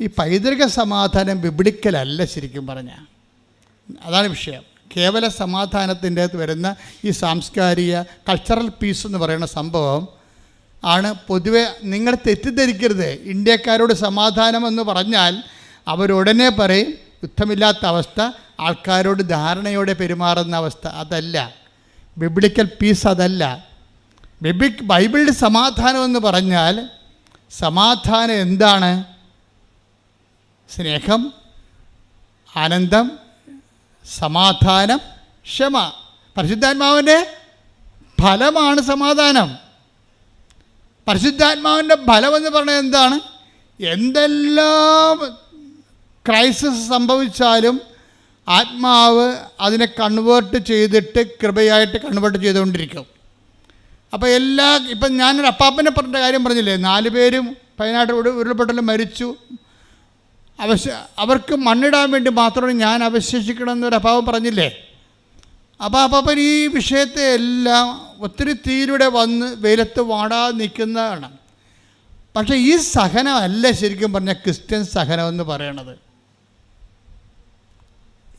ഈ പൈതൃക സമാധാനം വിപിടിക്കലല്ല ശരിക്കും പറഞ്ഞാൽ അതാണ് വിഷയം. കേവല സമാധാനത്തിന്റെ അകത്ത് വരുന്ന ഈ സാംസ്കാരിക കൾച്ചറൽ പീസ് എന്ന് പറയുന്ന സംഭവം ആണ് പൊതുവെ നിങ്ങൾ തെറ്റിദ്ധരിക്കരുത്. ഇന്ത്യക്കാരോട് സമാധാനം എന്ന് പറഞ്ഞാൽ അവരുടനെ പറയും യുദ്ധമില്ലാത്ത അവസ്ഥ ആൾക്കാരോട് ധാരണയോടെ പെരുമാറുന്ന അവസ്ഥ. അതല്ല. ബിബിളിക്കൽ പീസ് അതല്ല. ബിബിക് ബൈബിളിന്റെ സമാധാനം എന്ന് പറഞ്ഞാൽ സമാധാനം എന്താണ്? സ്നേഹം ആനന്ദം സമാധാനം ക്ഷമ. പരിശുദ്ധാത്മാവിന്റെ ഫലമാണ് സമാധാനം. പരിശുദ്ധാത്മാവിന്റെ ഫലമെന്ന് പറഞ്ഞത് എന്താണ്? എന്തെല്ലാം ക്രൈസിസ് സംഭവിച്ചാലും ആത്മാവ് അതിനെ കൺവേർട്ട് ചെയ്തിട്ട് കൃപയായിട്ട് കൺവേർട്ട് ചെയ്തുകൊണ്ടിരിക്കും. അപ്പോൾ എല്ലാ ഇപ്പം ഞാനൊരു അപ്പാപ്പനെ പറഞ്ഞ കാര്യം പറഞ്ഞില്ലേ? നാല് പേരും പതിനാട്ട് ഉരുൾപൊട്ടലും മരിച്ചു. അവശ അവർക്ക് മണ്ണിടാൻ വേണ്ടി മാത്രമാണ് ഞാൻ അവശേഷിക്കണമെന്നൊരു അഭാവം പറഞ്ഞില്ലേ? അപ്പോൾ അപ്പാപ്പൻ ഈ വിഷയത്തെ എല്ലാം ഒത്തിരി തീരുടെ വന്ന് വെയിലത്ത് വാടാതെ നിൽക്കുന്നതാണ്. പക്ഷേ ഈ സഹനമല്ല ശരിക്കും പറഞ്ഞ ക്രിസ്ത്യൻ സഹനം എന്ന് പറയണത്.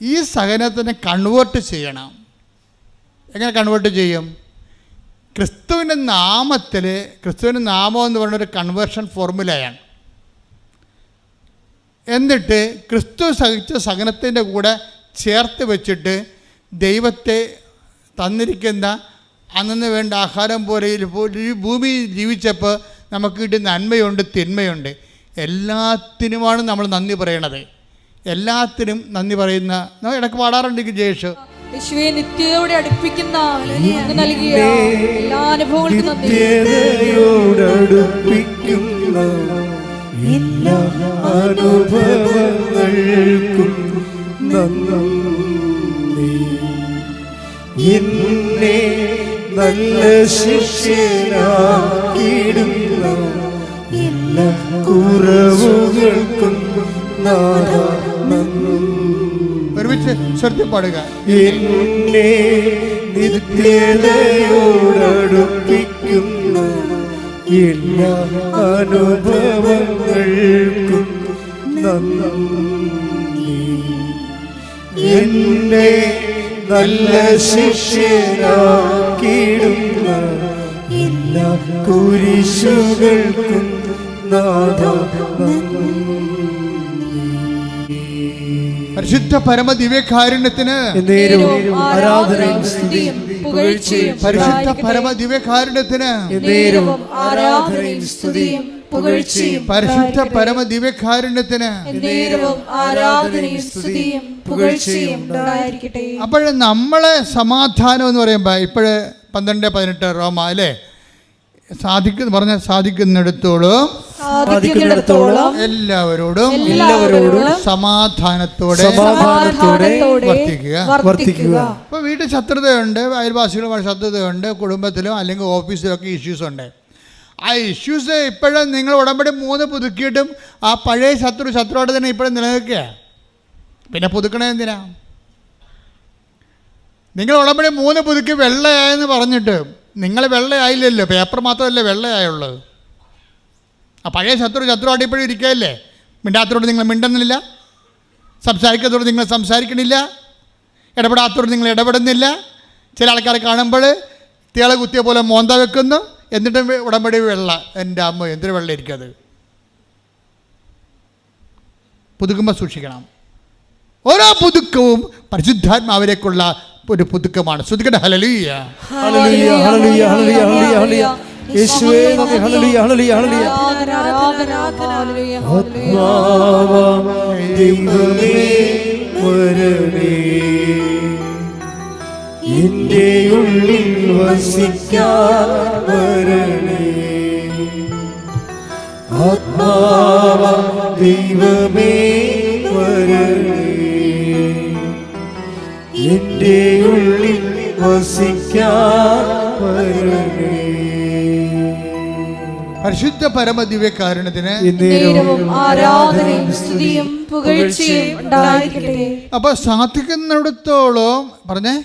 ഈ സഹനത്തിനെ കൺവേർട്ട് ചെയ്യണം. എങ്ങനെ കൺവേർട്ട് ചെയ്യും? ക്രിസ്തുവിന്റെ നാമത്തിൽ ക്രിസ്തുവിന്റെ നാമം എന്ന് പറയുന്ന ഒരു കൺവേർഷൻ ഫോർമുലയാണ് എന്നിട്ട് ക്രിസ്തു സഹിച്ച സഹനത്തിന്റെ കൂടെ ചേർത്ത് വെച്ചിട്ട് ദൈവത്തെ തന്നിരിക്കുന്ന അന്നു വേണ്ട ആഹാരം പോലെ ഈ ഭൂമിയിൽ ജീവിച്ചപ്പോൾ നമുക്ക് കിട്ടുന്ന നന്മയുണ്ട് തിന്മയുണ്ട്. എല്ലാത്തിനുമാണ് നമ്മൾ നന്ദി പറയണത്. എല്ലാത്തിനും നന്ദി പറയുന്ന നമ്മൾ ഇടയ്ക്ക് പാടാറുണ്ട് ജയേഷ് യേശുവെ നിത്യതയോടെ അടുപ്പിക്കുന്ന നൽകിയ എല്ലാ അനുഭവങ്ങൾക്കും നന്ദി. എല്ലാ അനുഭവങ്ങൾക്കും നന്ദി. എന്നെ നല്ല ശിഷ്യനാക്കിയിടുന്ന എല്ലാ കുറവുകൾക്കും ഒരുമിച്ച് സ്വരത്തിൽ പാടുക. എന്നെ നിത്യതയോടടുപ്പിക്കുന്ന എല്ലാ അനുഭവങ്ങൾക്കും നന്ദി. എന്നെ നല്ല ശിഷ്യനാക്കിയിടുന്ന എല്ലാ കുരിശുകൾക്കും നാഥ പരിശുദ്ധ പരമ ദിവ്യകാരുണ്യത്തിന് എന്നേരവും ആരാധനയും സ്തുതിയും. പുകഴ്ചയും പരിശുദ്ധ പരമ ദിവ്യകാരുണ്യത്തിന് ആരാധനയും സ്തുതിയും പുകഴ്ചയും പരിശുദ്ധ പരമ ദിവ്യകാരുണ്യത്തിന് ആരാധനയും സ്തുതിയും പുകഴ്ചയും ഉണ്ടായിരിക്കട്ടെ. അപ്പോൾ നമ്മളെ സമാധാനം എന്ന് പറയുമ്പോൾ ഇപ്പോഴ് പന്ത്രണ്ട് പതിനെട്ട് റോമ അല്ലേ? സാധിക്കുന്നു പറഞ്ഞ സാധിക്കുന്നിടത്തോളം സാധിക്കുന്നിടത്തോളം എല്ലാവരോടും എല്ലാവരോടും സമാധാനത്തോടെ സമാധാനത്തോടെ വർത്തിക്കുക. ഇപ്പോൾ വീട്ടിൽ ശത്രുതയുണ്ട് അയൽവാസികളുമായി ശത്രുതയുണ്ട് കുടുംബത്തിലും അല്ലെങ്കിൽ ഓഫീസിലും ഒക്കെ ഇഷ്യൂസ് ഉണ്ട്. ആ ഇഷ്യൂസ് ഇപ്പോഴും നിങ്ങൾ ഉടമ്പടി മൂന്ന് പുതുക്കിയിട്ടും ആ പഴയ ശത്രു ശത്രുവായിട്ട് തന്നെ ഇപ്പോഴും നിലനിൽക്കുക. പിന്നെ പുതുക്കണേ എന്തിനാ? നിങ്ങൾ ഉടമ്പടി മൂന്ന് പുതുക്കി വെള്ളയായെന്ന് പറഞ്ഞിട്ട് നിങ്ങൾ വെള്ളയായില്ലല്ലോ പേപ്പർ മാത്രമല്ലേ വെള്ളയായുള്ളത് ആ പഴയ ശത്രു ശത്രുവായിട്ട് ഇപ്പോഴും ഇരിക്കുകയല്ലേ? മിണ്ടാത്തതോട് നിങ്ങൾ മിണ്ടുന്നില്ല. സംസാരിക്കാത്തതോട് നിങ്ങൾ സംസാരിക്കണില്ല. ഇടപെടാത്തതോട് നിങ്ങൾ ഇടപെടുന്നില്ല. ചില ആൾക്കാരെ കാണുമ്പോൾ തിള കുത്തിയ പോലെ മോന്ത വെക്കുന്നു. എന്നിട്ടും ഉടമ്പടി വെള്ള. എന്റെ അമ്മ എന്തൊരു വെള്ളം ഇരിക്കത് പുതുക്കുമ്പോൾ സൂക്ഷിക്കണം. ഓരോ പുതുക്കവും പരിശുദ്ധാത്മാവിലേക്കുള്ള ഒരു പുതുക്കമാണ്. ശ്രുതിക്കട്ടെ ഹലലീയ യേശുവേ നന്ദി. ഹല്ലേലൂയ ഹല്ലേലൂയ ഹല്ലേലൂയ. ആത്മാവാം ദൈവമേ വരണേ. എന്റെ ഉള്ളിൽ വസിക്കാൻ വരണേ. ആത്മാവാം ദൈവമേ വരണേ. എന്റെ ഉള്ളിൽ വസിക്കാൻ വരണേ. പരിശുദ്ധ പരമദിവ്യകാരണത്തിന് നേരവും ആരാധനയും സ്തുതിയും പുകഴ്ചയും ഉണ്ടായിരിക്കട്ടെ. അപ്പോൾ സാധിക്കുന്നിടത്തോളം പറഞ്ഞേ?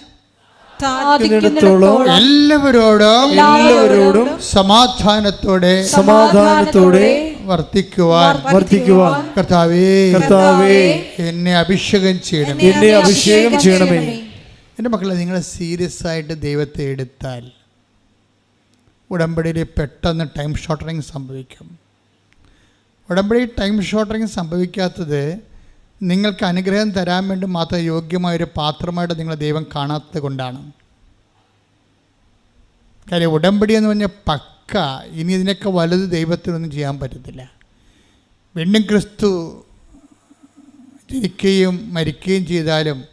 എല്ലാവരോടും എല്ലാവരോടും സമാധാനത്തോടെ സമാധാനത്തോടെ വർദ്ധിക്കുവാൻ വർദ്ധിക്കുവാൻ കർത്താവേ കർത്താവേ എന്നെ അഭിഷേകം ചെയ്യണം എന്നെ അഭിഷേകം ചെയ്യണമേ. എന്റെ മക്കളെ നിങ്ങൾ സീരിയസ് ആയിട്ട് ദൈവത്തെ എടുത്താൽ ഉടമ്പടിയിൽ പെട്ടെന്ന് ടൈം ഷോർട്ടറിങ് സംഭവിക്കും. ഉടമ്പടി ടൈം ഷോർട്ടറിങ് സംഭവിക്കാത്തത് നിങ്ങൾക്ക് അനുഗ്രഹം തരാൻ വേണ്ടി മാത്രം യോഗ്യമായൊരു പാത്രമായിട്ട് നിങ്ങളെ ദൈവം കാണാത്തത് കൊണ്ടാണ്. കാര്യം ഉടമ്പടി എന്ന് പറഞ്ഞാൽ പക്ക. ഇനി ഇതിനൊക്കെ വലുത് ദൈവത്തിനൊന്നും ചെയ്യാൻ പറ്റത്തില്ല. വീണ്ടും ക്രിസ്തു ജനിക്കുകയും മരിക്കുകയും ചെയ്താലും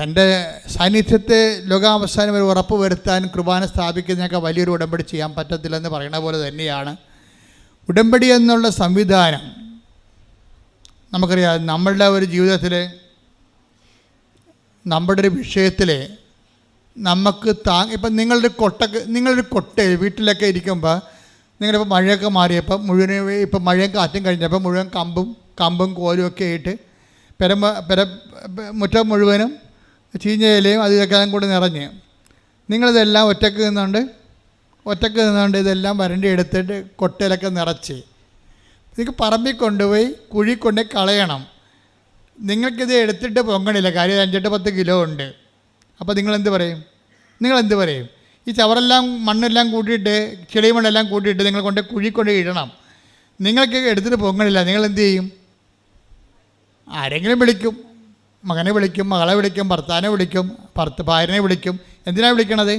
തന്റെ സാന്നിധ്യത്തെ ലോകാവസാനം ഒരു ഉറപ്പ് വരുത്താൻ കുർബാന സ്ഥാപിക്കുന്നതിനൊക്കെ വലിയൊരു ഉടമ്പടി ചെയ്യാൻ പറ്റത്തില്ലെന്ന് പറയുന്ന പോലെ തന്നെയാണ്. ഉടമ്പടി എന്നുള്ള സംവിധാനം നമുക്കറിയാം നമ്മളുടെ ഒരു ജീവിതത്തിൽ നമ്മുടെ ഒരു വിഷയത്തിൽ നമുക്ക് താ ഇപ്പം നിങ്ങളൊരു കൊട്ടക്ക് നിങ്ങളൊരു കൊട്ട വീട്ടിലൊക്കെ ഇരിക്കുമ്പോൾ നിങ്ങളിപ്പോൾ മഴയൊക്കെ മാറിയപ്പോൾ മുഴുവൻ ഇപ്പം മഴയും കാറ്റും കഴിഞ്ഞപ്പോൾ മുഴുവൻ കമ്പും കമ്പും കോലും ഒക്കെ ആയിട്ട് പെര പെര മുറ്റം മുഴുവനും ചീഞ്ഞ ഇലയും അത് ഇതൊക്കെ കൂടി നിറഞ്ഞ്. നിങ്ങളിതെല്ലാം ഒറ്റയ്ക്ക് നിന്നുകൊണ്ട് ഒറ്റയ്ക്ക് നിന്നുകൊണ്ട് ഇതെല്ലാം വരണ്ടി എടുത്തിട്ട് കൊട്ടയിലൊക്കെ നിറച്ച്. നിങ്ങൾക്ക് പറമ്പിൽ കൊണ്ടുപോയി കുഴി കൊണ്ട് കളയണം. നിങ്ങൾക്കിത് എടുത്തിട്ട് പൊങ്ങണില്ല. കാര്യം അഞ്ചെട്ട് പത്ത് കിലോ ഉണ്ട്. അപ്പോൾ നിങ്ങളെന്ത് പറയും? നിങ്ങളെന്ത് പറയും? ഈ ചവറെല്ലാം മണ്ണെല്ലാം കൂട്ടിയിട്ട് ചെളി മണ്ണെല്ലാം കൂട്ടിയിട്ട് നിങ്ങൾ കൊണ്ട് കുഴി കൊണ്ട് ഇടണം. നിങ്ങൾക്ക് എടുത്തിട്ട് പൊങ്ങണില്ല. നിങ്ങൾ എന്ത് ചെയ്യും? ആരെങ്കിലും വിളിക്കും. മകനെ വിളിക്കും മകളെ വിളിക്കും ഭർത്താവിനെ വിളിക്കും ഭർത്ത ഭാര്യനെ വിളിക്കും. എന്തിനാണ് വിളിക്കണത്?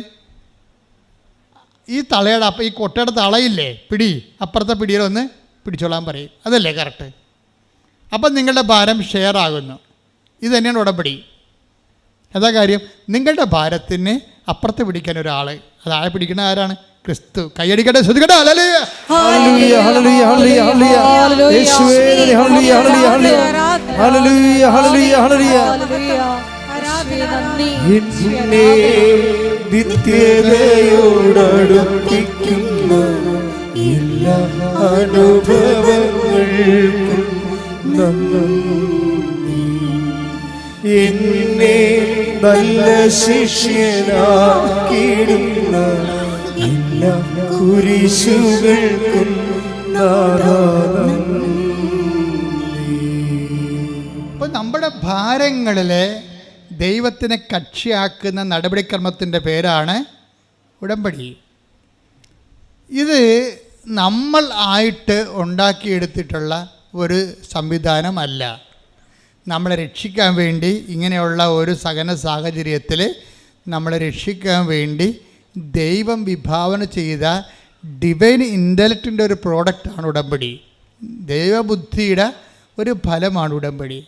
ഈ തളയുടെ അപ്പം ഈ കൊട്ടയുടെ തളയില്ലേ പിടി അപ്പുറത്തെ പിടിയിലൊന്ന് പിടിച്ചോളാൻ പറയും. അതല്ലേ കറക്റ്റ് അപ്പം നിങ്ങളുടെ ഭാരം ഷെയർ ആകുന്നു. ഇത് തന്നെയാണ് ഉടമ്പടി. എന്താ കാര്യം? നിങ്ങളുടെ ഭാരത്തിന് അപ്പുറത്ത് പിടിക്കാൻ ഒരാൾ അതാളെ പിടിക്കുന്ന ആരാണ്? ക്രിസ്തു. കൈയടിക്കട്ടെ ശ്രദ്ധിക്കട്ടെ. അല്ലേ ഹല്ലേലൂയ ഹല്ലേലൂയ ഹല്ലേലൂയ. എന്നെ നിത്യതയോടടുപ്പിക്കുന്ന. എല്ലാ അനുഭവങ്ങൾക്കും നന്ദി. എന്നെ നല്ല ശിഷ്യനാക്കിയിടുന്ന എല്ലാ കുരിശുകൾക്കും നാദാനം ഭാരങ്ങളിലെ ദൈവത്തിനെ കക്ഷിയാക്കുന്ന നടപടിക്രമത്തിന്റെ പേരാണ് ഉടമ്പടി. ഇത് നമ്മൾ ആയിട്ട് ഉണ്ടാക്കിയെടുത്തിട്ടുള്ള ഒരു സംവിധാനമല്ല. നമ്മളെ രക്ഷിക്കാൻ വേണ്ടി ഇങ്ങനെയുള്ള ഒരു സഹന സാഹചര്യത്തിൽ നമ്മളെ രക്ഷിക്കാൻ വേണ്ടി ദൈവം വിഭാവന ചെയ്ത ഡിവൈൻ ഇന്റലക്റ്റിന്റെ ഒരു പ്രോഡക്റ്റാണ് ഉടമ്പടി. ദൈവബുദ്ധിയുടെ ഒരു ഫലമാണ് ഉടമ്പടി.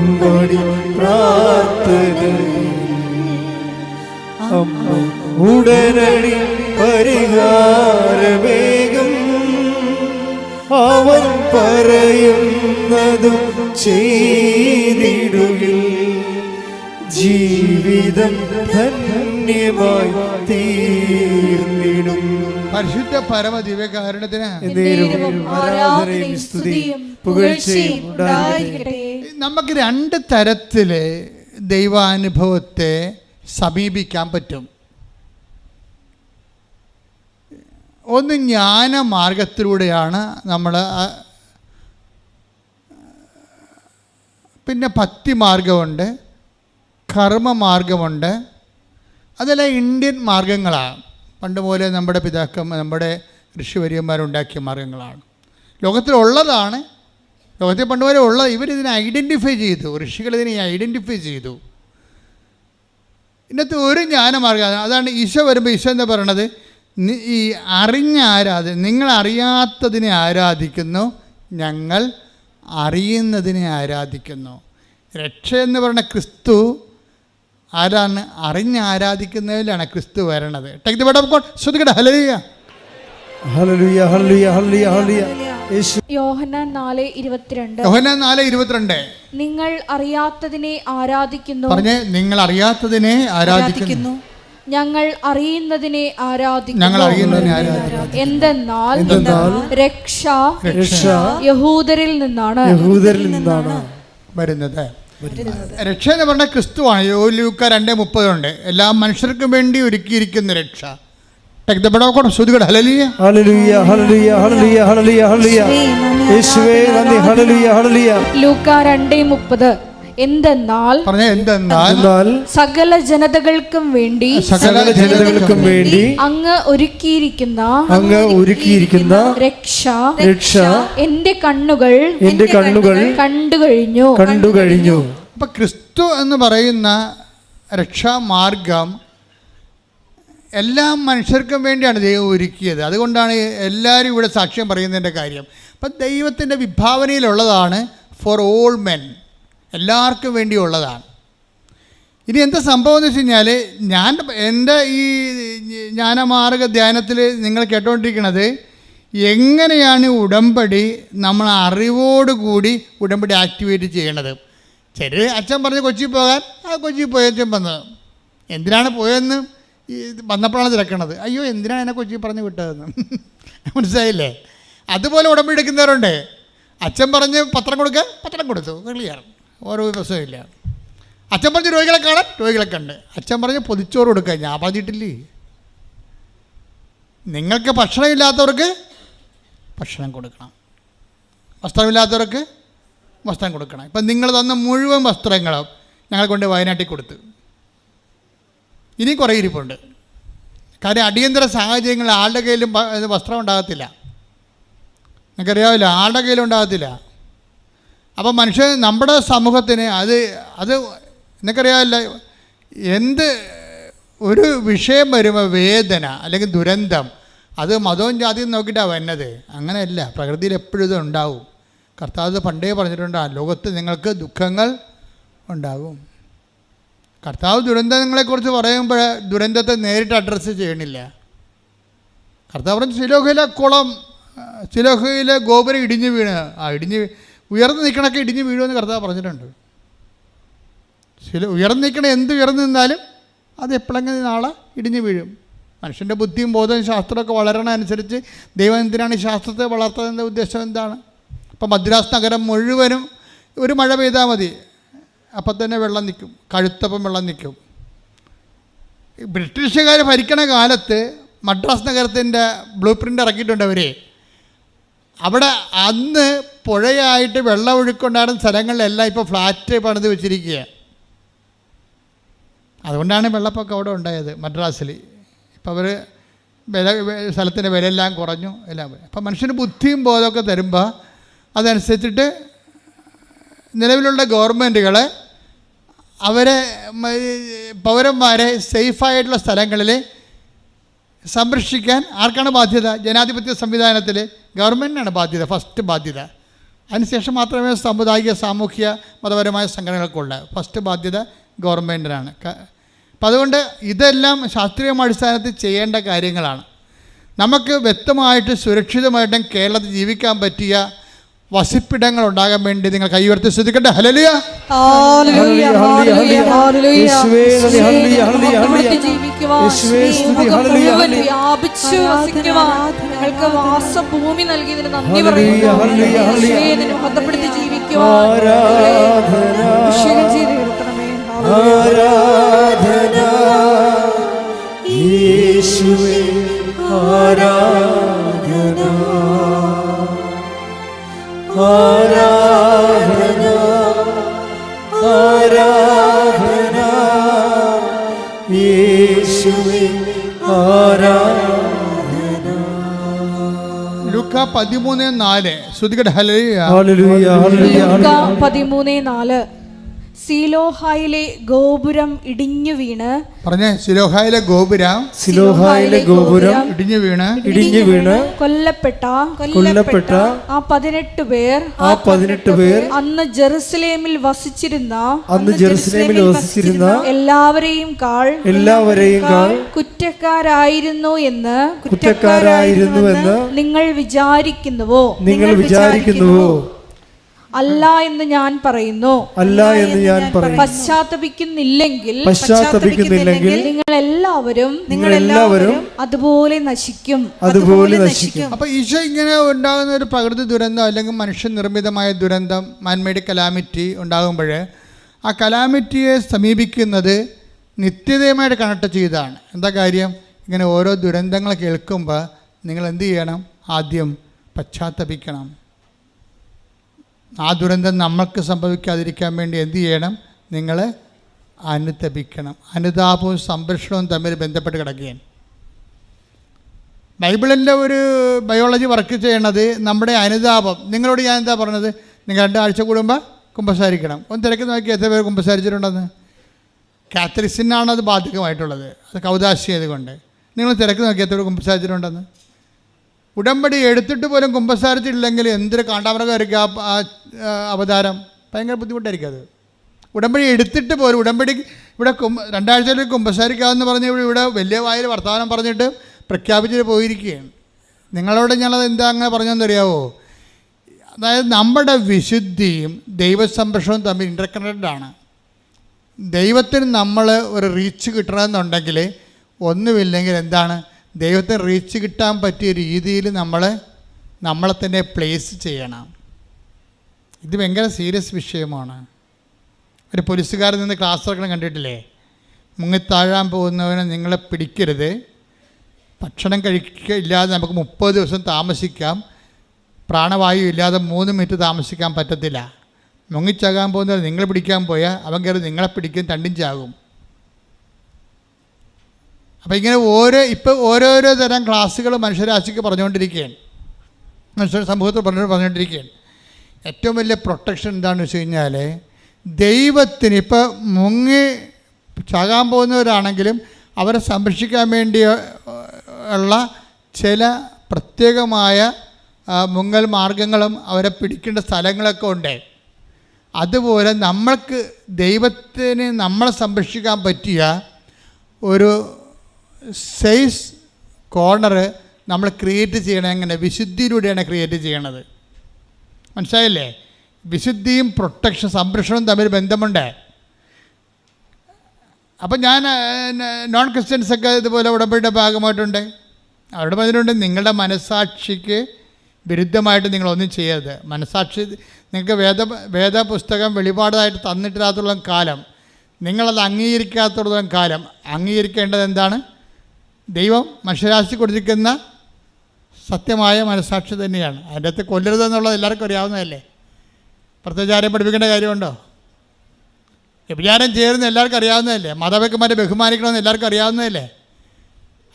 ഉടമ്പടി പ്രാർത്ഥന അമ്മ ഉടനടി പരിഹാരമേകും. അവൻ പറയുന്നതും ചെയ്തിടുകിൽ. ജീവിതം ധന്യമായി തീർന്നിടും. പരിശുദ്ധ പരമ ദിവ്യകാരണത്തിന് എന്നേരവും ആരാധനയും സ്തുതിയും പുകഴ്ചയും ഉണ്ടായിരിക്കട്ടെ. നമുക്ക് രണ്ട് തരത്തിൽ ദൈവാനുഭവത്തെ സമീപിക്കാൻ പറ്റും. ഒന്ന് ജ്ഞാനമാർഗത്തിലൂടെയാണ് നമ്മൾ പിന്നെ ഭക്തി മാർഗമുണ്ട് കർമ്മമാർഗമുണ്ട് അതെല്ലാം ഇന്ത്യൻ മാർഗങ്ങളാണ്. പണ്ട് പോലെ നമ്മുടെ പിതാക്കം നമ്മുടെ ഋഷിവര്യന്മാരുണ്ടാക്കിയ മാർഗങ്ങളാണ്. ലോകത്തിലുള്ളതാണ് ലോകത്തിൽ പണ്ട് ഉള്ള ഇവരിതിനെ ഐഡന്റിഫൈ ചെയ്തു. ഋഷികൾ ഇതിനെ ഐഡന്റിഫൈ ചെയ്തു. ഇന്നത്തെ ഒരു ജ്ഞാനമാർഗം അതാണ് ഈശോ വരുമ്പോൾ ഈശോ എന്താ പറയണത്? ഈ അറിഞ്ഞ ആരാധന നിങ്ങൾ അറിയാത്തതിനെ ആരാധിക്കുന്നു ഞങ്ങൾ അറിയുന്നതിനെ ആരാധിക്കുന്നു. രക്ഷ എന്ന് പറയുന്ന ക്രിസ്തു ആരാണ്? അറിഞ്ഞ് ആരാധിക്കുന്നതിലാണ് ക്രിസ്തു വരണത്. Take the word of God ശ്രദ്ധിക്കട്ടെ ഹല്ലേലൂയ നിങ്ങൾ അറിയാത്തതിനെ ആരാധിക്കുന്നു. പറഞ്ഞ് നിങ്ങൾ അറിയാത്തതിനെ ആരാധിക്കുന്നു. ഞങ്ങൾ അറിയുന്നതിനെ ആരാധിക്കുന്നു. ഞങ്ങൾ അറിയുന്നതിനെ ആരാധിക്കുന്നു. എന്തെന്നാൽ രക്ഷ രക്ഷ യഹൂദരിൽ നിന്നാണ്. യഹൂദരിൽ നിന്നാണ് വരുന്നത്. രക്ഷ എന്ന് പറഞ്ഞ ക്രിസ്തുവാണ്. ലൂക്ക രണ്ട് മുപ്പതുണ്ട്. എല്ലാ മനുഷ്യർക്കും വേണ്ടി ഒരുക്കിയിരിക്കുന്ന രക്ഷ. Bread of God, ശ്രുതികട ഹല്ലേലൂയ. ഹല്ലേലൂയ ഹല്ലേലൂയ ഹല്ലേലൂയ ഹല്ലേലൂയ ഹല്ലേലൂയ. യേശുവേ നന്ദി ഹല്ലേലൂയ ഹല്ലേലൂയ. ലൂക്ക രണ്ടേ മുപ്പത്. എന്തെന്നാൽ പറഞ്ഞ എന്തെന്നാൽ സകല ജനതകൾക്കും വേണ്ടി സകല ജനതകൾക്കും വേണ്ടി അങ്ങ് ഒരുക്കിയിരിക്കുന്ന അങ്ങ് ഒരുക്കിയിരിക്കുന്ന രക്ഷ രക്ഷ എന്റെ കണ്ണുകൾ എന്റെ കണ്ണുകൾ കണ്ടു കഴിഞ്ഞു. കണ്ടു കഴിഞ്ഞു. അപ്പൊ ക്രിസ്തു എന്ന് പറയുന്ന രക്ഷാമാർഗം എല്ലാ മനുഷ്യർക്കും വേണ്ടിയാണ് ദൈവം ഒരുക്കിയത്. അതുകൊണ്ടാണ് എല്ലാവരും ഇവിടെ സാക്ഷ്യം പറയുന്നതിന്റെ കാര്യം. അപ്പം ദൈവത്തിന്റെ വിഭാവനയിലുള്ളതാണ് ഫോർ ഓൾ മെൻ എല്ലാവർക്കും വേണ്ടിയുള്ളതാണ്. ഇനി എന്താ സംഭവം എന്ന് വെച്ച് കഴിഞ്ഞാൽ ഞാൻ എന്റെ ഈ ജ്ഞാനമാർഗ ധ്യാനത്തിൽ നിങ്ങൾ കേട്ടുകൊണ്ടിരിക്കുന്നത് എങ്ങനെയാണ് ഉടമ്പടി നമ്മൾ അറിവോടുകൂടി ഉടമ്പടി ആക്ടിവേറ്റ് ചെയ്യണത്? ചെറിയ അച്ഛൻ പറഞ്ഞ് കൊച്ചിയിൽ പോകാൻ ആ കൊച്ചിയിൽ പോയച്ഛൻ വന്നത് എന്തിനാണ് പോയതെന്ന് ഈ വന്നപ്പോഴാണ് തിരക്കണത്. അയ്യോ എന്തിനാണ് എന്നെ കൊച്ചി പറഞ്ഞ് വിട്ടതെന്ന്? മനസ്സിലായില്ലേ? അതുപോലെ ഉടമ്പടി എടുക്കുന്നവരുണ്ട്. അച്ഛൻ പറഞ്ഞ് പത്രം കൊടുക്കുക പത്രം കൊടുത്തു. ക്ലിയർ ഓരോ ഇല്ല. അച്ഛൻ പറഞ്ഞ് രോഗികളെ കാണാൻ രോഗികളെ കണ്ട്. അച്ഛൻ പറഞ്ഞ് പൊതിച്ചോറ് കൊടുക്കുക ഞാൻ പറഞ്ഞിട്ടില്ലേ? നിങ്ങൾക്ക് ഭക്ഷണമില്ലാത്തവർക്ക് ഭക്ഷണം കൊടുക്കണം. വസ്ത്രമില്ലാത്തവർക്ക് വസ്ത്രം കൊടുക്കണം. ഇപ്പം നിങ്ങൾ തന്ന മുഴുവൻ വസ്ത്രങ്ങളും ഞങ്ങൾ കൊണ്ട് വയനാട്ടിൽ കൊടുത്തു. ഇനി കുറേ ഇരിപ്പുണ്ട്. കാര്യം അടിയന്തര സാഹചര്യങ്ങളിൽ ആളുടെ കയ്യിലും വസ്ത്രം ഉണ്ടാകത്തില്ല. നിങ്ങൾക്കറിയാവില്ല ആളുടെ കയ്യിലും ഉണ്ടാകത്തില്ല. അപ്പം മനുഷ്യൻ നമ്മുടെ സമൂഹത്തിന് അത് അത് നിങ്ങൾക്കറിയാവില്ല എന്ത് ഒരു വിഷയം വരുമ്പോൾ വേദന അല്ലെങ്കിൽ ദുരന്തം അത് മതവും ജാതിയും നോക്കിയിട്ടാണ് വരുന്നത് അങ്ങനെയല്ല പ്രകൃതിയിൽ എപ്പോഴും ഇത് ഉണ്ടാവും. കർത്താവ് പണ്ടേ പറഞ്ഞിട്ടുണ്ടാകും "ആ ലോകത്ത് നിങ്ങൾക്ക് ദുഃഖങ്ങൾ ഉണ്ടാകും. കർത്താവ് ദുരന്തങ്ങളെക്കുറിച്ച് പറയുമ്പോൾ ദുരന്തത്തെ നേരിട്ട് അഡ്രസ്സ് ചെയ്യണില്ല. കർത്താവ് പറഞ്ഞു ശിലോഹയിലെ കുളം ശിലോഹയിലെ ഗോപുരം ഇടിഞ്ഞ് വീണ്. ആ ഇടിഞ്ഞ് ഉയർന്ന് നിൽക്കണൊക്കെ ഇടിഞ്ഞ് വീഴുമെന്ന് കർത്താവ് പറഞ്ഞിട്ടുണ്ട്. ശില ഉയർന്നു നിൽക്കണ എന്ത് ഉയർന്നു നിന്നാലും അത് എപ്പോഴെങ്കിലും നാളെ ഇടിഞ്ഞു വീഴും. മനുഷ്യന്റെ ബുദ്ധിയും ബോധവും ശാസ്ത്രമൊക്കെ വളരണ അനുസരിച്ച് ദൈവം എന്തിനാണ് ഈ ശാസ്ത്രത്തെ വളർത്തുന്നതിന്റെ ഉദ്ദേശം എന്താണ്? ഇപ്പം മദ്രാസ് നഗരം മുഴുവനും ഒരു മഴ പെയ്താൽ മതി. അപ്പം തന്നെ വെള്ളം നിൽക്കും. കഴുത്തപ്പം വെള്ളം നിൽക്കും. ബ്രിട്ടീഷുകാർ ഭരിക്കണ കാലത്ത് മദ്രാസ് നഗരത്തിന്റെ ബ്ലൂ പ്രിന്റ് ഇറക്കിയിട്ടുണ്ട് അവർ അവിടെ അന്ന് പുഴയായിട്ട് വെള്ളം ഒഴുക്കുണ്ടായിരുന്ന സ്ഥലങ്ങളിലെല്ലാം ഇപ്പോൾ ഫ്ലാറ്റ് പണിത് വെച്ചിരിക്കുക. അതുകൊണ്ടാണ് വെള്ളപ്പൊക്കം അവിടെ ഉണ്ടായത് മദ്രാസിൽ. ഇപ്പോൾ അവർ വില സ്ഥലത്തിന്റെ വിലയെല്ലാം കുറഞ്ഞു. എല്ലാം. അപ്പം മനുഷ്യന് ബുദ്ധിയും ബോധമൊക്കെ തരുമ്പോൾ അതനുസരിച്ചിട്ട് നിലവിലുള്ള ഗവൺമെന്റുകൾ അവരെ പൗരന്മാരെ സേഫായിട്ടുള്ള സ്ഥലങ്ങളിൽ സംരക്ഷിക്കാൻ ആർക്കാണ് ബാധ്യത? ജനാധിപത്യ സംവിധാനത്തിൽ ഗവൺമെന്റിനാണ് ബാധ്യത ഫസ്റ്റ് ബാധ്യത. അതിനുശേഷം മാത്രമേ സാമുദായിക സാമൂഹ്യ മതപരമായ സംഘടനകൾക്കുള്ള. ഫസ്റ്റ് ബാധ്യത ഗവൺമെന്റിനാണ് അപ്പം അതുകൊണ്ട് ഇതെല്ലാം ശാസ്ത്രീയ അടിസ്ഥാനത്തിൽ ചെയ്യേണ്ട കാര്യങ്ങളാണ്. നമുക്ക് വ്യക്തമായിട്ട് സുരക്ഷിതമായിട്ടും കേരളത്തിൽ ജീവിക്കാൻ പറ്റിയ വസിപ്പിടങ്ങൾ ഉണ്ടാകാൻ വേണ്ടി നിങ്ങൾ കൈയുയർത്തി ശ്രദ്ധിക്കട്ടെ. ഹലലിയ ഹല്ലേലൂയ, ഹല്ലേലൂയ, ഹല്ലേലൂയ. യേശുവേ നന്ദി, ഹല്ലേലൂയ, ഹല്ലേലൂയ, നാല്. പതിമൂന്ന് നാല്. സീലോഹായിലെ ഗോപുരം ഇടിഞ്ഞു വീണ്. പറഞ്ഞേ സിലോഹായിലെ ഗോപുരം സിലോഹായിലെ ഗോപുരം ഇടിഞ്ഞു വീണ്. ഇടിഞ്ഞു വീണ്. കൊല്ലപ്പെട്ട കൊല്ലപ്പെട്ട ആ പതിനെട്ട് പേർ ആ പതിനെട്ട് പേർ അന്ന് ജെറുസലേമിൽ വസിച്ചിരുന്ന അന്ന് ജെറുസലേമിൽ വസിച്ചിരുന്ന എല്ലാവരെയും കാൾ എല്ലാവരെയും കാൾ കുറ്റക്കാരായിരുന്നു എന്ന് കുറ്റക്കാരായിരുന്നു എന്ന് നിങ്ങൾ വിചാരിക്കുന്നുവോ? നിങ്ങൾ വിചാരിക്കുന്നുവോ? അല്ല എന്ന് ഞാൻ പറയുന്നു. അല്ല എന്ന് ഞാൻ പറയുന്നു. പശ്ചാത്തപിക്കുന്നില്ലെങ്കിൽ പശ്ചാത്തപിക്കുന്നില്ലെങ്കിൽ നിങ്ങൾ എല്ലാവരും നിങ്ങൾ എല്ലാവരും അതുപോലെ നശിക്കും. അതുപോലെ നശിക്കും. അപ്പൊ ഈശോ ഇങ്ങനെ ഉണ്ടാകുന്ന ഒരു പ്രകൃതി ദുരന്തം അല്ലെങ്കിൽ മനുഷ്യ നിർമ്മിതമായ ദുരന്തം മാൻമേഡ് കലാമിറ്റി ഉണ്ടാകുമ്പോൾ ആ കലാമിറ്റിയെ സമീപിക്കുന്നത് നിത്യതയുമായിട്ട് കണക്ട് ചെയ്താണ്. എന്താ കാര്യം? ഇങ്ങനെ ഓരോ ദുരന്തങ്ങൾ കേൾക്കുമ്പോൾ നിങ്ങൾ എന്ത് ചെയ്യണം? ആദ്യം പശ്ചാത്തപിക്കണം. ആ ദുരന്തം നമ്മൾക്ക് സംഭവിക്കാതിരിക്കാൻ വേണ്ടി എന്തു ചെയ്യണം? നിങ്ങൾ അനുതപിക്കണം അനുതാപവും സംരക്ഷണവും തമ്മിൽ ബന്ധപ്പെട്ട് കിടക്കുകയാണ്. ബൈബിളിന്റെ ഒരു ബയോളജി വർക്ക് ചെയ്യണത് നമ്മുടെ അനുതാപം. നിങ്ങളോട് ഞാൻ എന്താ പറഞ്ഞത്? നിങ്ങൾ രണ്ടാഴ്ച കൂടുമ്പോൾ കുമ്പസാരിക്കണം. ഒന്ന് തിരക്ക് നോക്കി എത്ര പേർ കുമ്പസാരിച്ചിട്ടുണ്ടെന്ന്? കാത്തലിക്സിനാണ് അത് ബാധകമായിട്ടുള്ളത്. അത് കൗതാശിയത് കൊണ്ട്. നിങ്ങൾ തിരക്ക് നോക്കി എത്ര പേർ കുമ്പസാരിച്ചിട്ടുണ്ടെന്ന്? ഉടമ്പടി എടുത്തിട്ട് പോലും കുമ്പസാരിച്ചിട്ടില്ലെങ്കിൽ എന്തൊരു കാണ്ടാമൃഗമായിരിക്കും ആ അവതാരം? ഭയങ്കര ബുദ്ധിമുട്ടായിരിക്കും അത്. ഉടമ്പടി എടുത്തിട്ട് പോലും ഉടമ്പടി ഇവിടെ കുമ്പ രണ്ടാഴ്ചയിൽ കുമ്പസാരിക്കാമെന്ന് പറഞ്ഞ് ഇവിടെ ഇവിടെ വലിയ വായിൽ വർത്തമാനം പറഞ്ഞിട്ട് പ്രഖ്യാപിച്ചിട്ട് പോയിരിക്കുകയാണ്. നിങ്ങളോട് ഞാനത് എന്താ അങ്ങനെ പറഞ്ഞതെന്നറിയാവോ? അതായത് നമ്മുടെ വിശുദ്ധിയും ദൈവസംരക്ഷണവും തമ്മിൽ ഇന്റർകണക്റ്റഡ് ആണ്. ദൈവത്തിന് നമ്മൾ ഒരു റീച്ച് കിട്ടണമെന്നുണ്ടെങ്കിൽ ഒന്നുമില്ലെങ്കിൽ എന്താണ്? ദൈവത്തിന് റീച്ച് കിട്ടാൻ പറ്റിയ രീതിയിൽ നമ്മൾ നമ്മളെ തന്നെ പ്ലേസ് ചെയ്യണം. ഇത് ഭയങ്കര സീരിയസ് വിഷയമാണ്. ഒരു പോലീസുകാരൻ നിന്ന് ക്ലാസ് എടുക്കണം കണ്ടിട്ടില്ലേ? മുങ്ങിത്താഴാൻ പോകുന്നവനെ നിങ്ങളെ പിടിക്കരുത്. ഭക്ഷണം കഴിക്കുക ഇല്ലാതെ നമുക്ക് മുപ്പത് ദിവസം താമസിക്കാം. പ്രാണവായു ഇല്ലാതെ മൂന്ന് മിനിറ്റ് താമസിക്കാൻ പറ്റത്തില്ല. മുങ്ങിച്ചാകാൻ പോകുന്നവർ നിങ്ങളെ പിടിക്കാൻ പോയാൽ അവൻ കയറി നിങ്ങളെ പിടിക്കും തണ്ടും ചാകും. അപ്പോൾ ഇങ്ങനെ ഓരോ ഇപ്പോൾ ഓരോരോ തരം ക്ലാസ്സുകൾ മനുഷ്യരാശിക്ക് പറഞ്ഞുകൊണ്ടിരിക്കുകയാണ്. മനുഷ്യ സമൂഹത്തിൽ പറഞ്ഞു പറഞ്ഞുകൊണ്ടിരിക്കുകയാണ്. ഏറ്റവും വലിയ പ്രൊട്ടക്ഷൻ എന്താണെന്ന് വെച്ച് കഴിഞ്ഞാൽ ദൈവത്തിന് ഇപ്പോൾ മുങ്ങി ചാകാൻ പോകുന്നവരാണെങ്കിലും അവരെ സംരക്ഷിക്കാൻ വേണ്ടി ഉള്ള ചില പ്രത്യേകമായ മുങ്ങൽ മാർഗങ്ങളും അവരെ പിടിക്കേണ്ട സ്ഥലങ്ങളൊക്കെ ഉണ്ട്. അതുപോലെ നമ്മൾക്ക് ദൈവത്തിന് നമ്മളെ സംരക്ഷിക്കാൻ പറ്റിയ ഒരു സൈസ് കോർണർ നമ്മൾ ക്രിയേറ്റ് ചെയ്യണം എങ്ങനെ? വിശുദ്ധിയിലൂടെയാണ് ക്രിയേറ്റ് ചെയ്യണത്. മനസ്സിലായില്ലേ? വിശുദ്ധിയും പ്രൊട്ടക്ഷൻ സംരക്ഷണവും തമ്മിൽ ബന്ധമുണ്ട്. അപ്പം ഞാൻ നോൺ ക്രിസ്ത്യൻസൊക്കെ ഇതുപോലെ ഉടമ്പടിയുടെ ഭാഗമായിട്ടുണ്ട്. അവരുടെ പറഞ്ഞിട്ടുണ്ട് നിങ്ങളുടെ മനസാക്ഷിക്ക് വിരുദ്ധമായിട്ട് നിങ്ങളൊന്നും ചെയ്യരുത്. മനസാക്ഷി നിങ്ങൾക്ക് വേദ വേദപുസ്തകം വെളിപാടായിട്ട് തന്നിട്ടില്ലാത്തോളം കാലം. നിങ്ങളത് അംഗീകരിക്കാത്തോളം കാലം. അംഗീകരിക്കേണ്ടത് എന്താണ്? ദൈവം മനുഷ്യരാശി കൊടുത്തിരിക്കുന്ന സത്യമായ മനസാക്ഷി തന്നെയാണ്. അതിന്റെ അകത്ത് കൊല്ലരുതെന്നുള്ളത് എല്ലാവർക്കും അറിയാവുന്നതല്ലേ? പ്രത്യേകിച്ച് ആരെയും പഠിപ്പിക്കേണ്ട കാര്യമുണ്ടോ? വ്യഭിചാരം ചേരുന്ന എല്ലാവർക്കും അറിയാവുന്നതല്ലേ? മാതാപിതാക്കന്മാരെ ബഹുമാനിക്കണമെന്ന് എല്ലാവർക്കും അറിയാവുന്നതല്ലേ?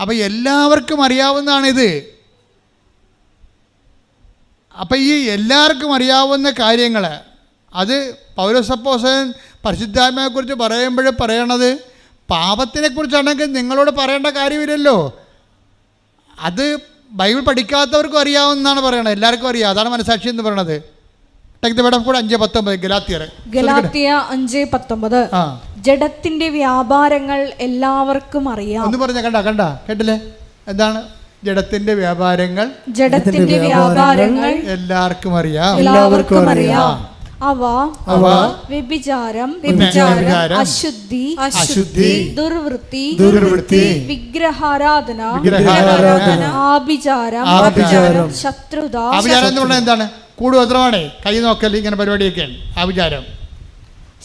അപ്പോൾ എല്ലാവർക്കും അറിയാവുന്നതാണിത് അപ്പം ഈ എല്ലാവർക്കും അറിയാവുന്ന കാര്യങ്ങൾ അത് പൗരസപ്പോസൻ പരിശുദ്ധാത്മയെക്കുറിച്ച് പറയുമ്പോൾ പറയണത് പാപത്തിനെക്കുറിച്ചാണെങ്കിൽ നിങ്ങളോട് പറയേണ്ട കാര്യമില്ലല്ലോ. അത് ബൈബിൾ പഠിക്കാത്തവർക്കും അറിയാവുന്നതാണ് പറയണത്. എല്ലാവർക്കും അറിയാം. അതാണ് മനസാക്ഷി എന്ന് പറയണത്. ജഡത്തിന്റെ വ്യാപാരങ്ങൾ എല്ലാവർക്കും അറിയാം. ഒന്ന് പറഞ്ഞ കണ്ട കണ്ട കേട്ടില്ലേ? എന്താണ്? ജഡത്തിന്റെ വ്യാപാരങ്ങൾ ജഡത്തിന്റെ വ്യാപാരങ്ങൾ എല്ലാവർക്കും അറിയാം. എല്ലാവർക്കും അറിയാം. അവ അവ വ്യഭിചാരം വ്യഭിചാരം, അശുദ്ധി അശുദ്ധി ദുർവൃത്തി ദുർവൃത്തി വിഗ്രഹാരാധന വിഗ്രഹാരാധന ആഭിചാരം ആഭിചാരം, ശത്രുത ആഭിചാരം എന്ന് പറഞ്ഞാൽ എന്താണ്? കൂടുതൽ കൈ നോക്കൽ ഇങ്ങനെ പരിപാടിയൊക്കെയാണ് ആഭിചാരം.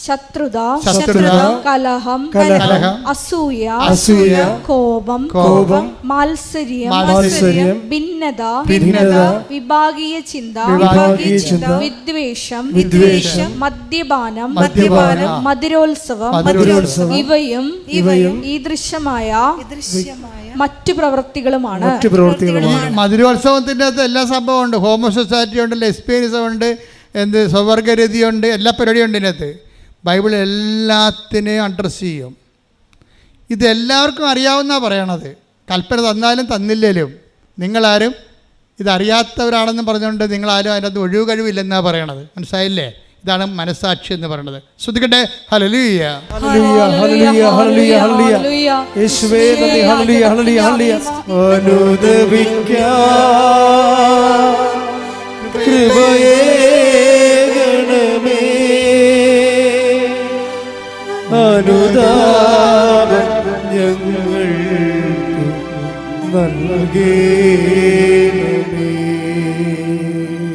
ശത്രുത ശത്രുത, കലഹം കലഹം, അസൂയ അസൂയ, കോപം കോപം, മാത്സര്യം മാത്സര്യം, ഭിന്നത ഭിന്നത, വിഭാഗീയ ചിന്ത വിഭാഗീയ ചിന്ത, വിദ്വേഷം വിദ്വേഷം, മദ്യപാനം മദ്യപാനം, മധുരോത്സവം മധുരോത്സവം, ഇവയും ഇവയും ഈ ദൃശ്യമായ മറ്റു പ്രവൃത്തികളുമാണ്. മറ്റു പ്രവൃത്തികളുമാണ്. മധുരോത്സവത്തിന്റെ അകത്ത് എല്ലാ സംഭവം ഉണ്ട് ഹോമോ സൊസൈറ്റി ഉണ്ട് ലെസ്ബിയനിസം ഉണ്ട് എന്ത് സ്വവർഗരതിയുണ്ട് എല്ലാ പരിപാടിയും ഉണ്ട് ഇതിനകത്ത്. ബൈബിൾ എല്ലാത്തിനെയും അഡ്രസ്സ് ചെയ്യും. ഇതെല്ലാവർക്കും അറിയാവുന്ന പറയണത്. കൽപ്പന തന്നാലും തന്നില്ലേലും നിങ്ങളാരും ഇതറിയാത്തവരാണെന്ന് പറഞ്ഞുകൊണ്ട് നിങ്ങളാരും അതിനകത്ത് ഒഴിവ് കഴിവില്ലെന്നാണ് പറയണത്. മനസ്സിലായില്ലേ? ഇതാണ് മനസാക്ഷി എന്ന് പറയുന്നത് ശ്രദ്ധിക്കട്ടെ? ഹലലിയ അനുദാപം ഞങ്ങൾക്ക് നൽകേണമേ.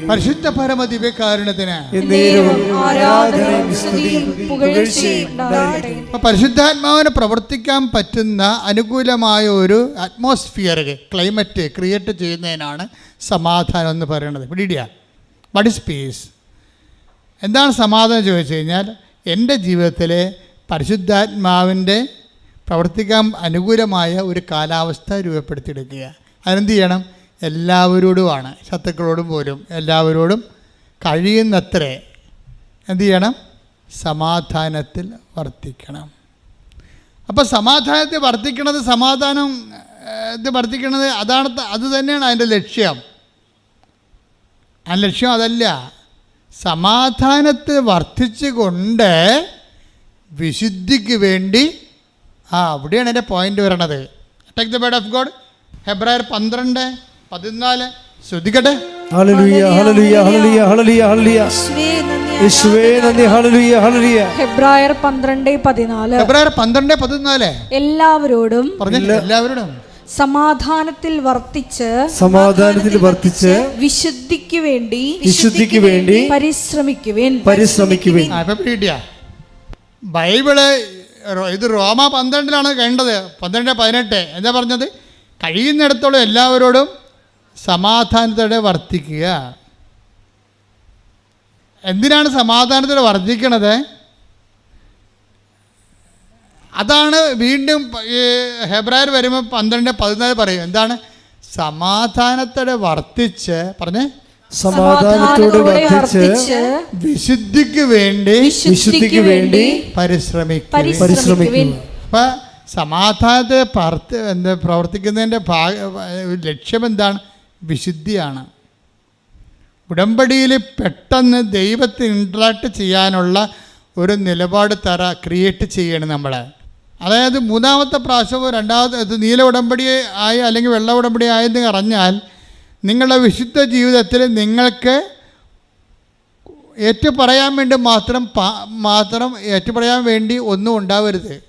പരിശുദ്ധ പരമ ദിവ്യകാരുണ്യത്തിന് പരിശുദ്ധാത്മാവിന് പ്രവർത്തിക്കാൻ പറ്റുന്ന അനുകൂലമായ ഒരു അറ്റ്മോസ്ഫിയർ ക്ലൈമറ്റ് ക്രിയേറ്റ് ചെയ്യുന്നതിനാണ് സമാധാനം എന്ന് പറയുന്നത് പിടിയിടിയ വട്ട് ഇസ് പീസ് എന്താണ് സമാധാനം ചോദിച്ചു കഴിഞ്ഞാൽ എന്റെ ജീവിതത്തിലെ പരിശുദ്ധാത്മാവിന്റെ പ്രവർത്തിക്കാൻ അനുകൂലമായ ഒരു കാലാവസ്ഥ രൂപപ്പെടുത്തിയെടുക്കുക. അതിനെന്ത് ചെയ്യണം? എല്ലാവരോടുമാണ്. ശത്രുക്കളോടും പോലും എല്ലാവരോടും കഴിയുന്നത്രേ എന്ത് ചെയ്യണം? സമാധാനത്തിൽ വർത്തിക്കണം. അപ്പോൾ സമാധാനത്തിൽ വർത്തിക്കണത് സമാധാനം ഇത് വർത്തിക്കണത് അതാണ് അത് തന്നെയാണ് അതിന്റെ ലക്ഷ്യം. ആ ലക്ഷ്യം അതല്ല. സമാധാനത്തിൽ വർദ്ധിച്ചുകൊണ്ട് വിശുദ്ധിക്ക് വേണ്ടി ആ അവിടെയാണ് എന്റെ പോയിന്റ് വരണത്. Take the word of God ഹെബ്രായർ പന്ത്രണ്ട് പതിനാല്. ശ്രദ്ധിക്കട്ടെ? ഹല്ലേലൂയ ഹല്ലേലൂയ ഹല്ലേലൂയ ഹല്ലേലൂയ ഹല്ലേലൂയ യേശുവേ നന്ദി. ഹല്ലേലൂയ ഹല്ലേലൂയ ഹെബ്രായർ പന്ത്രണ്ട് പതിനാല്. ഹെബ്രായർ പന്ത്രണ്ട് പതിനാല്. എല്ലാവരോടും പറഞ്ഞു എല്ലാവരോടും. സമാധാനത്തിൽ വർത്തിച്ച് സമാധാനത്തിൽ വർത്തിച്ച് വിശുദ്ധിക്ക് വേണ്ടി വിശുദ്ധിക്ക് വേണ്ടി പരിശ്രമിക്കുവേൻ. പരിശ്രമിക്കുവേൻ. ബൈബിൾ ഇത് റോമ പന്ത്രണ്ടിലാണ് കണ്ടത് പന്ത്രണ്ട് പതിനെട്ട്. എന്താ പറഞ്ഞത്? കഴിയുന്നിടത്തോളം എല്ലാവരോടും സമാധാനത്തോടെ വർത്തിക്കുക. എന്തിനാണ് സമാധാനത്തോടെ വർദ്ധിക്കണത് അതാണ് വീണ്ടും ഈ ഹെബ്രായർ വരുമ്പോൾ പന്ത്രണ്ട് പതിനാല് പറയും. എന്താണ്? സമാധാനത്തോടെ വർത്തിച്ച് പറഞ്ഞേ സമാധാനത്തോട് വർദ്ധിച്ച് വിശുദ്ധിക്ക് വേണ്ടി വിശുദ്ധിക്ക് വേണ്ടി പരിശ്രമിക്കുക. പരിശ്രമിക്കും അപ്പൊ സമാധാനത്തെ പ്രവർത്തി എന്താ പ്രവർത്തിക്കുന്നതിന്റെ ഭാഗ ലക്ഷ്യം എന്താണ് വിശുദ്ധിയാണ്. ഉടമ്പടിയിൽ പെട്ടെന്ന് ദൈവത്തിന് ഇൻട്രാക്ട് ചെയ്യാനുള്ള ഒരു നിലപാട് തറ ക്രിയേറ്റ് ചെയ്യണം നമ്മൾ അതായത് മൂന്നാമത്തെ പ്രാവശ്യമോ രണ്ടാമത്തെ ഇത് നീല ഉടമ്പടി ആയി അല്ലെങ്കിൽ വെള്ള ഉടമ്പടി ആയെന്ന് അറിഞ്ഞാൽ നിങ്ങളുടെ വിശുദ്ധ ജീവിതത്തിൽ നിങ്ങൾക്ക് ഏറ്റുപറയാൻ വേണ്ടി മാത്രം മാത്രം ഏറ്റുപറയാൻ വേണ്ടി ഒന്നും ഉണ്ടാവരുത്.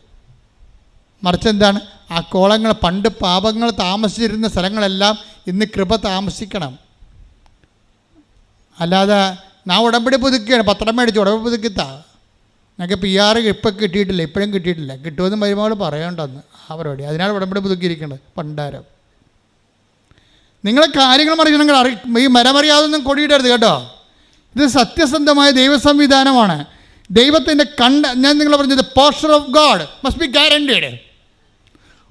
മറിച്ച് എന്താണ്? ആ കോളങ്ങൾ പണ്ട് പാപങ്ങൾ താമസിച്ചിരുന്ന സ്ഥലങ്ങളെല്ലാം ഇന്ന് കൃപ താമസിക്കണം. അല്ലാതെ ഞാൻ ഉടമ്പടി പുതുക്കുകയാണ് പത്രം മേടിച്ച് ഉടമ്പടി പുതുക്കിത്താ. ഞങ്ങൾക്ക് പി ആർ ഇപ്പം കിട്ടിയിട്ടില്ല ഇപ്പോഴും കിട്ടിയിട്ടില്ല. കിട്ടുമെന്ന് മരുമകൾ പറയണ്ടെന്ന് അവരോട് അതിനാണ് ഉടമ്പടി പുതുക്കിയിരിക്കുന്നത് പണ്ടാരം. നിങ്ങളെ കാര്യങ്ങൾ മറിയണമെങ്കിൽ അറി ഈ മരമറിയാതൊന്നും കൊടിയിടരുത് കേട്ടോ. ഇത് സത്യസന്ധമായ ദൈവ സംവിധാനമാണ് ദൈവത്തിന്റെ കണ്ട ഞാൻ നിങ്ങളെ പറഞ്ഞത് poster of God must be guaranteed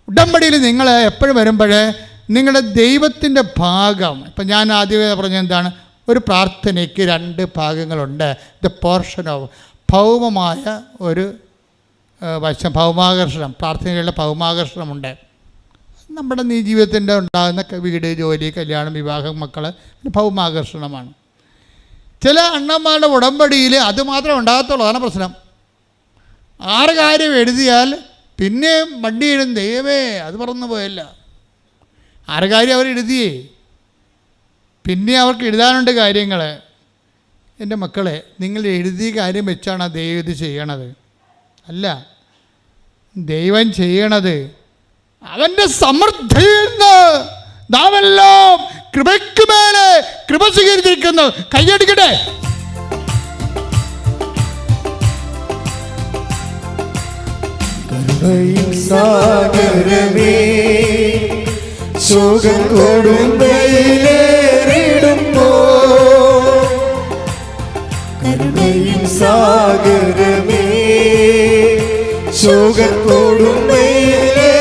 ഉടമ്പടിയിൽ നിങ്ങൾ എപ്പോഴും വരുമ്പോഴേ നിങ്ങളുടെ ദൈവത്തിന്റെ ഭാഗം ഇപ്പം ഞാൻ ആദ്യമേ പറഞ്ഞ എന്താണ്? ഒരു പ്രാർത്ഥനയ്ക്ക് രണ്ട് ഭാഗങ്ങളുണ്ട്. ദ പോർഷൻ ഓഫ് ഭൗമമായ ഒരു വശം ഭൗമാകർഷണം പ്രാർത്ഥനയിലുള്ള ഭൗമാകർഷണമുണ്ട്. നമ്മുടെ നീ ജീവിതത്തിന്റെ ഉണ്ടാകുന്ന വീട് ജോലി കല്യാണം വിവാഹം മക്കൾ ഭൗമാകർഷണമാണ്. ചില അണ്ണന്മാരുടെ ഉടമ്പടിയിൽ അതുമാത്രം ഉണ്ടാകത്തുള്ളൂ. അതാണ് പ്രശ്നം. ആറ് കാര്യം എഴുതിയാൽ പിന്നെ വണ്ടി എഴുതും ദൈവമേ അത് പറന്നു പോയല്ല. ആറ് കാര്യം അവർ എഴുതിയേ. പിന്നെ അവർക്ക് എഴുതാനുണ്ട് കാര്യങ്ങൾ. എന്റെ മക്കളെ നിങ്ങൾ എഴുതിയ കാര്യം വെച്ചാണ് ദൈവം ഇത് ചെയ്യണത്. അല്ല. ദൈവം ചെയ്യണത് അവന്റെ സമൃദ്ധിയിൽ നിന്ന് നാമെല്ലാം കൃപയ്ക്ക് മേലെ കൃപ സ്വീകരിച്ചിരിക്കുന്നു. കൈയടിക്കട്ടെ സാഗരമേ ശോകം കൊടുമ്പയിലേറിടുമ്പോ കരുണയും സാഗരമേ ശോകം കൊടുമ്പയിലേറിടുമ്പോ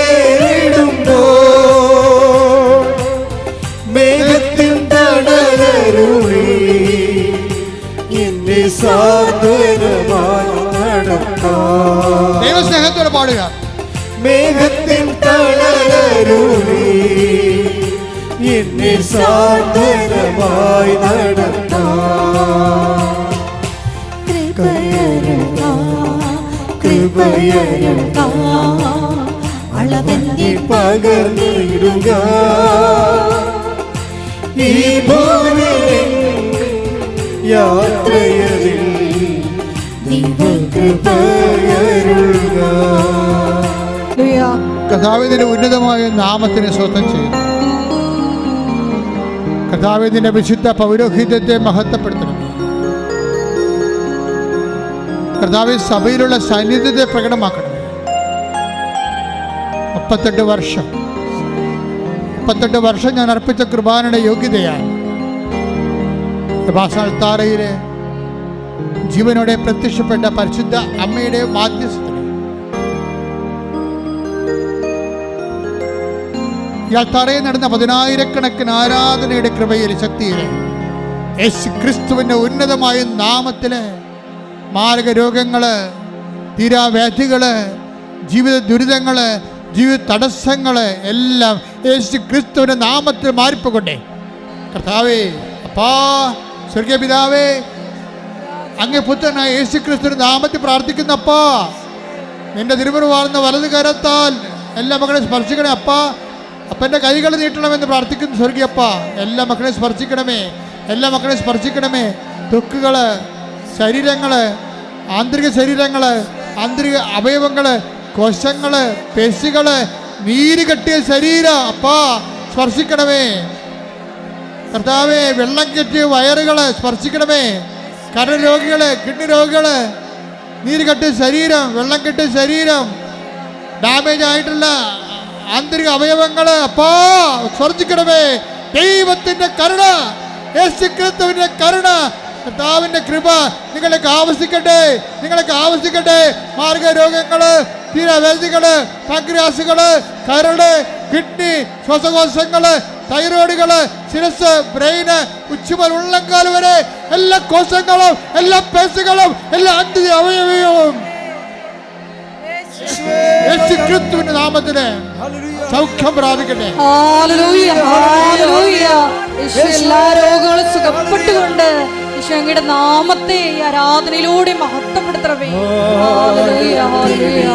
സാന്ത്വനമായി നടക്കാം. ദൈവസ്നേഹത്തോടെ പാടുക. മേഘത്തിൻ തളരൂരി എന്നെ സാന്ത്വനമായി നടത്താം കൃപയരുക അളവന്റെ പകർന്നിടുക. ഈ ഭൂമിയിൽ കഥാവിന്റെ ഉന്നതമായ നാമത്തിന് സ്വന്തം ചെയ്യുന്നു കഥാവിന്റെ വിശുദ്ധ പൗരോഹിത്യത്തെ മഹത്വപ്പെടുത്തണം. കർത്താവ് സഭയിലുള്ള സാന്നിധ്യത്തെ പ്രകടമാക്കണം. മുപ്പത്തെട്ട് വർഷം. മുപ്പത്തെട്ട് വർഷം ഞാൻ അർപ്പിച്ച കുർബാനയുടെ യോഗ്യതയാണ് കൃപാസാൽത്താറയിലെ ജീവനോടെ പ്രത്യക്ഷപ്പെട്ട പരിശുദ്ധ അമ്മയുടെ മാധ്യസ്ഥത ഇയാൾ തറയിൽ നടന്ന പതിനായിരക്കണക്കിന് ആരാധനയുടെ കൃപയിൽ ശക്തിയിൽ യേശു ക്രിസ്തുവിന്റെ ഉന്നതമായ നാമത്തിൽ മാരക രോഗങ്ങൾ തീരാവ്യാധികൾ ജീവിത ദുരിതങ്ങൾ ജീവിത തടസ്സങ്ങൾ എല്ലാം യേശു ക്രിസ്തുവിന്റെ നാമത്തിൽ മാറിപ്പോകൊണ്ടേ കർത്താവേ അപ്പാ സ്വർഗീയ പിതാവേ അങ്ങേ പുത്രനായ യേശു ക്രിസ്തുവിന്റെ നാമത്തിൽ പ്രാർത്ഥിക്കുന്നപ്പാ നിന്റെ തിരുമുറി വാഴുന്ന വലത് കരത്താൽ എല്ലാ മക്കളെയും സ്പർശിക്കണേ അപ്പാ. അപ്പന്റെ കൈകൾ നീട്ടണമെന്ന് പ്രാർത്ഥിക്കുന്നു സ്വർഗീയപ്പ എല്ലാ മക്കളെയും സ്പർശിക്കണമേ എല്ലാ മക്കളെയും സ്പർശിക്കണമേ. ത്വക്കുകൾ ശരീരങ്ങൾ ആന്തരിക ശരീരങ്ങൾ ആന്തരിക അവയവങ്ങൾ കോശങ്ങൾ പേശികൾ നീര് കെട്ടിയ ശരീരം അപ്പാ സ്പർശിക്കണമേ. കർത്താവേ വെള്ളം കെട്ടിയ വയറുകൾ സ്പർശിക്കണമേ. കരൾ രോഗികൾ കിഡ്നി രോഗികൾ നീര് കെട്ടിയ ശരീരം വെള്ളം കെട്ടിയ ശരീരം ഡാമേജ് ആയിട്ടുള്ള ആന്തരിക അവയവങ്ങൾ അപ്പാ സ്വർജിക്കണമേ. ദൈവത്തിന്റെ കരുണ യേശുക്രിസ്തുവിന്റെ കരുണ കർത്താവിന്റെ കൃപ നിങ്ങളൊക്കെ ആവശ്യിക്കട്ടെ നിങ്ങളൊക്കെ ആവശ്യിക്കട്ടെ. മാർഗരോഗങ്ങൾ തീരവേദികൾ പഗ്രാസുകൾ കരട് കിഡ്നി ശ്വാസകോശങ്ങൾ തൈറോയിഡുകൾ ശിരസ് ബ്രെയിന് ഉച്ചുമൽ ഉള്ളങ്കാൽ വരെ എല്ലാ കോശങ്ങളും എല്ലാ പേശുകളും എല്ലാ അന്തി അവയവങ്ങളും നാമത്തിന് സൗഖ്യം പ്രാപിക്കട്ടെ. എല്ലാ രോഗങ്ങളും സുഖപ്പെട്ടുകൊണ്ട് അങ്ങയുടെ നാമത്തെ ഈ ആരാധനയിലൂടെ മഹത്വപ്പെടുത്തണമേ. ഹല്ലേലൂയ, ഹല്ലേലൂയ.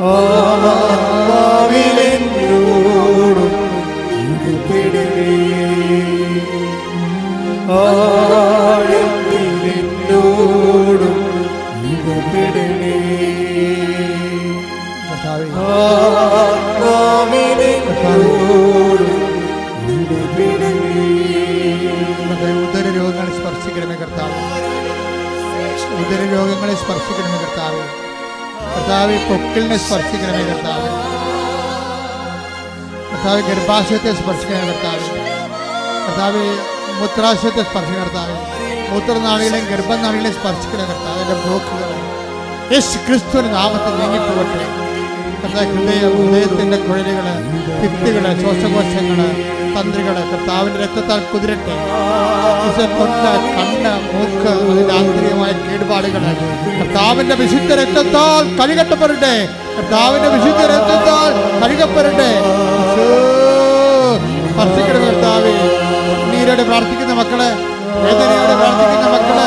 ആത്മാവിലെന്നോടും ഇടപെടണേ. ആഴത്തിലെന്നോടും ഇടപെടണേ. ആത്മാവിലെന്നോടും ഇടപെടണേ. ഉദര രോഗങ്ങളെ സ്പർശിക്കണമേ കർത്താവ് ഉദര രോഗങ്ങളെ സ്പർശിക്കണമേ കർത്താവ് കർത്താവ് പൊക്കിളിനെ സ്പർശിക്കണമേ കർത്താവ്. കർത്താവ് ഗർഭാശയത്തെ സ്പർശിക്കണമേ കർത്താവ്. കർത്താവ് മൂത്രാശയത്തെ സ്പർശിക്കണ കർത്താവ്. മൂത്രനാളികളെയും ഗർഭനാളികളെയും സ്പർശിക്കണ കർത്താവ് എന്റെ ബ്ലോക്കുകൾ യേശു ക്രിസ്തു നാമത്തിൽ നീങ്ങിപ്പോകട്ടെ. കർത്താവ് ഹൃദയ ഹൃദയത്തിന്റെ കുഴലുകൾ ഭിത്തികൾ ശ്വാസകോശങ്ങൾ തന്ത്രികൾ കർത്താവിന്റെ രക്തത്താൽ കുതിരട്ടെ. കണ്ണ് മൂക്ക് അതിന്റെ ആന്തരികമായ കേടുപാടുകളെ. കർത്താവിന്റെ വിശുദ്ധ രക്തത്താൽ കഴുകട്ടപ്പെടട്ടെ. കർത്താവിന്റെ വിശുദ്ധ രക്തത്താൽ കഴുകപ്പെടട്ടെ. കർത്താവേ. പ്രാർത്ഥിക്കുന്ന മക്കളെ വേദനയോടെ പ്രാർത്ഥിക്കുന്ന മക്കളെ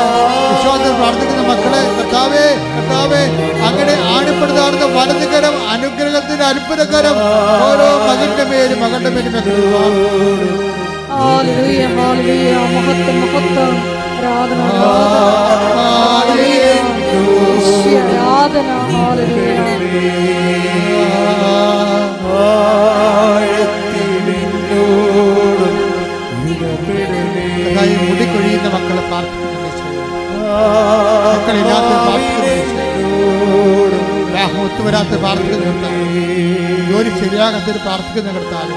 വിശ്വാസത്തിൽ പ്രാർത്ഥിക്കുന്ന മക്കളെ കർത്താവേ കർത്താവേ അങ്ങനെ ആണിപ്പെടുത്താറുന്ന വലതുകരം അനുഗ്രഹത്തിന്റെ അത്ഭുതകരം ഓരോ മകന്റെ പേരും മകന്റെ പേരും ആരാധന ആരാധന ഇടപെടണേ. കർത്താവേ, മുടി കൊഴിയുന്ന മക്കളെ പ്രാർത്ഥിക്കുന്നു. മക്കളില്ലാത്ത പ്രാർത്ഥിക്കുന്നു ഈശോയെ. വിവാഹം ഒത്തുവരാത്ത പ്രാർത്ഥിക്കുന്ന കർത്താവ് ജോലി ശരിയാകത്തിന് പ്രാർത്ഥിക്കുന്ന കർത്താവ്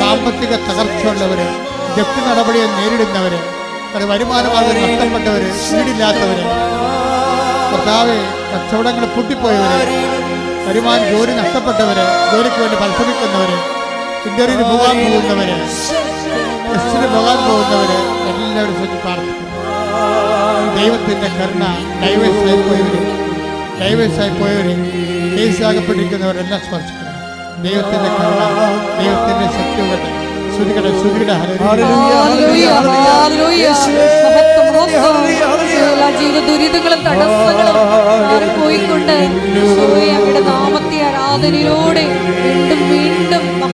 സാമ്പത്തിക തകർച്ചയുള്ളവര് ജപ്തി നടപടിയെ നേരിടുന്നവര് അത് വരുമാനമാർഗം നഷ്ടപ്പെട്ടവര് വീടില്ലാത്തവര് കർത്താവ് കച്ചവടങ്ങൾ പൂട്ടിപ്പോയവര് വരുമാനം ജോലി നഷ്ടപ്പെട്ടവര് ജോലിക്ക് വേണ്ടി പരിശ്രമിക്കുന്നവര് ഇന്റർവ്യൂവിന് പോകാൻ പോകുന്നവര് ടെസ്റ്റിന് പോകാൻ പോകുന്നവര് എല്ലാവരും ശ്രദ്ധ പ്രാർത്ഥിക്കുന്നു. ദൈവത്തിന്റെ കരുണ ഡൈവേഴ്സായി പോയവര് ഡൈവേഴ്സായി പോയവര് കേസാകപ്പെട്ടിരിക്കുന്നവരെല്ലാം സ്പർശിക്കണം ദൈവത്തിന്റെ കരുണ ദൈവത്തിന്റെ ശക്തിയുടെ ശ്രുതികട ശ്രുതികട. എല്ലാ ജീവിത ദുരിതങ്ങളും തടസ്സങ്ങളും മാറിപ്പോയിക്കൊണ്ട് നാമത്തെ ആരാധനയിലൂടെ വീണ്ടും വീണ്ടും